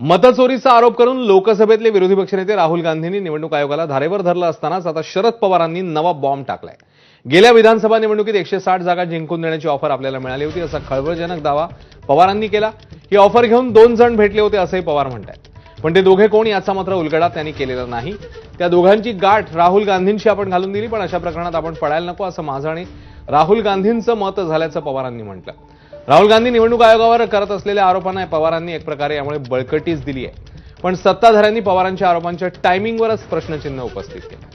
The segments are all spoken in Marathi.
मतचोरीचा आरोप करून लोकसभेतले विरोधी पक्षनेते राहुल गांधींनी निवडणूक आयोगाला धारेवर धरलं असतानाच आता शरद पवारांनी नवा बॉम्ब टाकलाय. गेल्या विधानसभा निवडणुकीत एकशे साठ जागा जिंकून देण्याची ऑफर आपल्याला मिळाली होती असा खळबळजनक दावा पवारांनी केला. ही ऑफर घेऊन दोन जण भेटले होते असंही पवार म्हणतात पण ते दोघे कोण याचा मात्र उलगडा त्यांनी केलेला नाही. त्या दोघांची गाठ राहुल गांधींशी आपण घालून दिली पण अशा प्रकरणात आपण पडायला नको असं माझं आणि राहुल गांधींचं मत झाल्याचं पवारांनी म्हटलं. राहुल गांधी निवडणूक आयोगावर करत असलेल्या आरोपांना पवारांनी एक प्रकारे यामुळे बळकटीच दिली आहे. पण सत्ताधाऱ्यांनी पवारांच्या आरोपांच्या टायमिंगवरच प्रश्नचिन्ह उपस्थित केलं.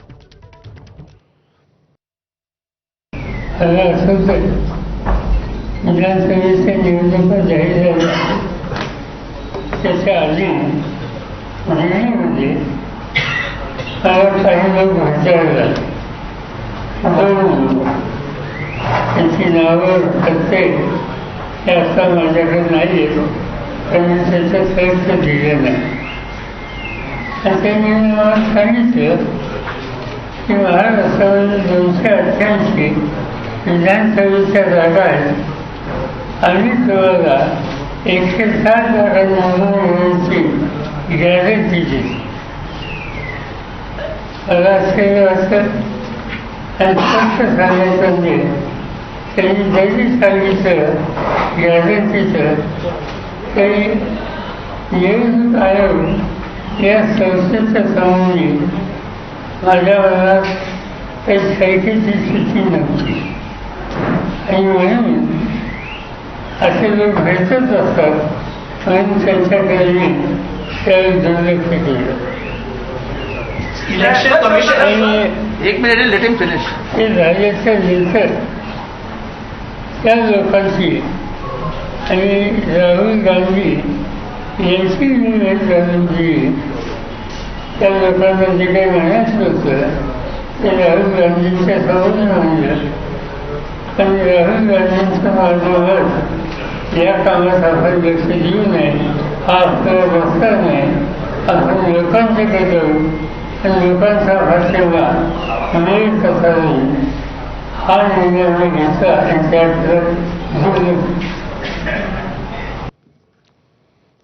विधानसभेच्या निवडणुका जाहीर झाल्या त्याच्या आधी दिल्लीमध्ये मला काही लोक भेटायला त्यांची नावं प्रत्येक हे असता माझ्याकडे नाही येतो पण मी त्याचं खर्च दिलं नाही. आणि त्यांनी मला सांगितलं की महाराष्ट्रामध्ये दोनशे अठ्ठ्याऐंशी विधानसभेच्या जागा आहेत. आणि तुम्हाला एकशे सात जागा निवडून येण्याची गॅरंटी दिली मला असं असं स्पष्ट सांगायचं म्हणजे त्यांनी जरी सांगितलं गॅरंटीचं तरी निवडणूक आयोग या संस्थेच्या समोरी माझ्या मनात काही सायकीची स्थिती नव्हती. आणि म्हणून असे लोक भेटत असतात म्हणून त्यांच्याकडे मी त्यावेळी दुर्लक्ष केलं आणि एक मिनिट लेट हिम फिनिश ते झाल्याच्यानंतर त्या लोकांची आणि राहुल गांधी यांची निवड जाणून दिली त्या लोकांना जे काही म्हणायचं होतं ते राहुल गांधींच्या समोर म्हणलं आणि राहुल गांधींचं माझं या कामात आपण लक्ष देऊ नये हा आपल्याला रस्ता नाही आपण लोकांच्याकडे जाऊ आणि लोकांचा हा सेवा मिळेल कसा नाही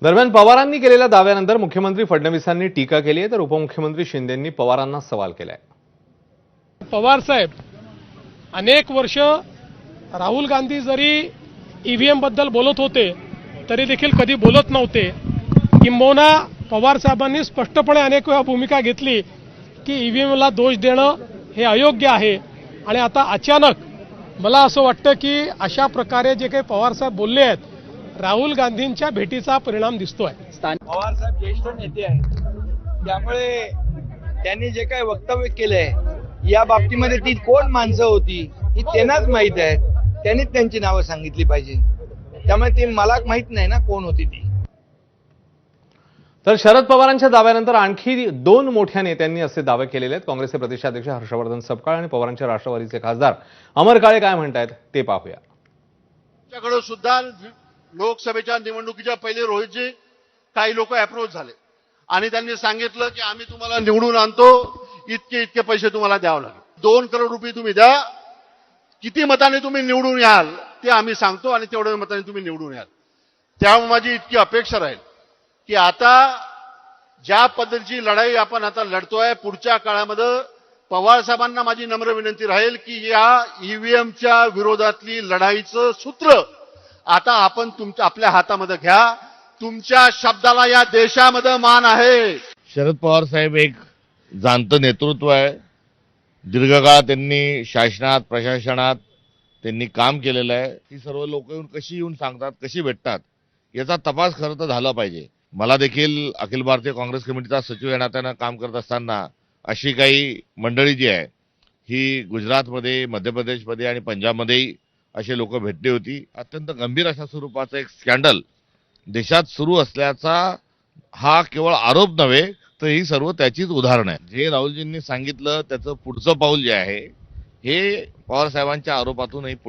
दरम्यान पवारांनी केलेल्या दाव्यानंतर मुख्यमंत्री फडणवीसांनी टीका केली आहे तर उपमुख्यमंत्री शिंदेंनी पवारांना सवाल केलाय. पवार साहेब अनेक वर्ष राहुल गांधी जरी ईव्हीएमबद्दल बोलत होते तरी देखील कधी बोलत नव्हते. किंबहुना पवार साहेबांनी स्पष्टपणे अनेक वेळा भूमिका घेतली की ईव्हीएमला दोष देणं हे अयोग्य आहे. आणि आता अचानक मला असं वाटतं की अशा प्रकारे जे काही पवार साहेब बोलले आहेत राहुल गांधींच्या भेटीचा परिणाम दिसतोय. पवार साहेब ज्येष्ठ नेते आहेत. त्यामुळे त्यांनी जे काही वक्तव्य केलंय या बाबतीमध्ये ती कोण माणसं होती ही त्यांनाच माहीत आहे. त्यांनीच त्यांची नावं सांगितली पाहिजे. त्यामुळे ती मला माहीत नाही ना कोण होती ती. तर शरद पवारांच्या दाव्यानंतर आणखी दोन मोठ्या नेत्यांनी असे दावे केलेले आहेत. काँग्रेसचे प्रदेशाध्यक्ष हर्षवर्धन सपकाळ आणि पवारांच्या राष्ट्रवादीचे खासदार अमर काळे काय म्हणतायत ते पाहूया. आमच्याकडे सुद्धा लोकसभेच्या निवडणुकीच्या पहिले रोहितजी काही लोक अप्रोच झाले. आणि त्यांनी सांगितलं की आम्ही तुम्हाला निवडून आणतो इतके इतके पैसे तुम्हाला द्यावं लागेल. दोन करोड रुपये तुम्ही द्या किती मताने तुम्ही निवडून याल ते आम्ही सांगतो आणि तेवढ्या मताने तुम्ही निवडून याल. त्यामुळे माझी इतकी अपेक्षा राहील. की आता ज्या पद्धतीची लढाई आपण आता लढतोय पुढच्या काळामध्ये पवार साहेबांना माझी नम्र विनंती राहील की या ईव्हीएमच्या विरोधातली लढाईचं सूत्र आता आपण तुमच्या आपल्या हातामध्ये घ्या. तुमच्या शब्दाला या देशामध्ये मान आहे. शरद पवार साहेब एक जाणतं नेतृत्व आहे. दीर्घकाळ त्यांनी शासनात प्रशासनात त्यांनी काम केलेलं आहे. ही सर्व लोक येऊन कशी येऊन सांगतात कशी भेटतात याचा तपास खरं तर झाला पाहिजे. मला देखील अखिल भारतीय काँग्रेस कमिटीचा सचिव या नात्यानं काम करत असताना अशी काही मंडळी जी आहे ही गुजरातमध्ये मध्य प्रदेशमध्ये आणि पंजाबमध्येही असे लोक भेटली होती. अत्यंत गंभीर अशा स्वरूपाचं एक स्कॅन्डल देशात सुरू असल्याचा हा केवळ आरोप नव्हे तर ही सर्व त्याचीच उदाहरणं आहे जे राहुलजींनी सांगितलं त्याचं पुढचं पाऊल जे आहे हे पवारसाहेबांच्या आरोपातूनही पुढे